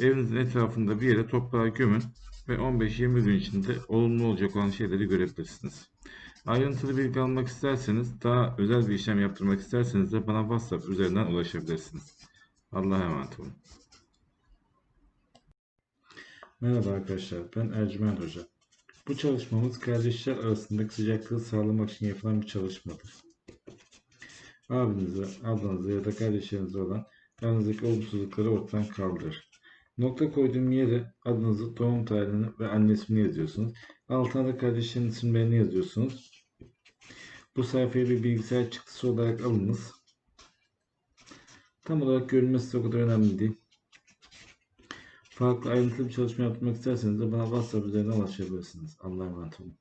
Evinizin etrafında bir yere toprağa gömün ve 15-20 gün içinde olumlu olacak olan şeyleri görebilirsiniz. Ayrıntılı bilgi almak isterseniz, daha özel bir işlem yaptırmak isterseniz de bana WhatsApp üzerinden ulaşabilirsiniz. Allah'a emanet olun. Merhaba arkadaşlar, ben Ercüment Hoca. Bu çalışmamız kardeşler arasındaki sıcaklığı sağlamak için yapılan bir çalışmadır. Abinize, ablanıza ya da kardeşlerinize olan aranızdaki olumsuzlukları ortadan kaldırır. Nokta koyduğum yere adınızı, doğum tarihini ve anne ismini yazıyorsunuz. Altına da kardeşlerin isimlerini yazıyorsunuz. Bu sayfayı bir bilgisayar çıktısı olarak alınız. Tam olarak görünmesi o kadar önemli değil. Farklı ayrıntılı bir çalışma yapmak isterseniz de bana WhatsApp üzerinden ulaşabilirsiniz. Allah'a emanet olun.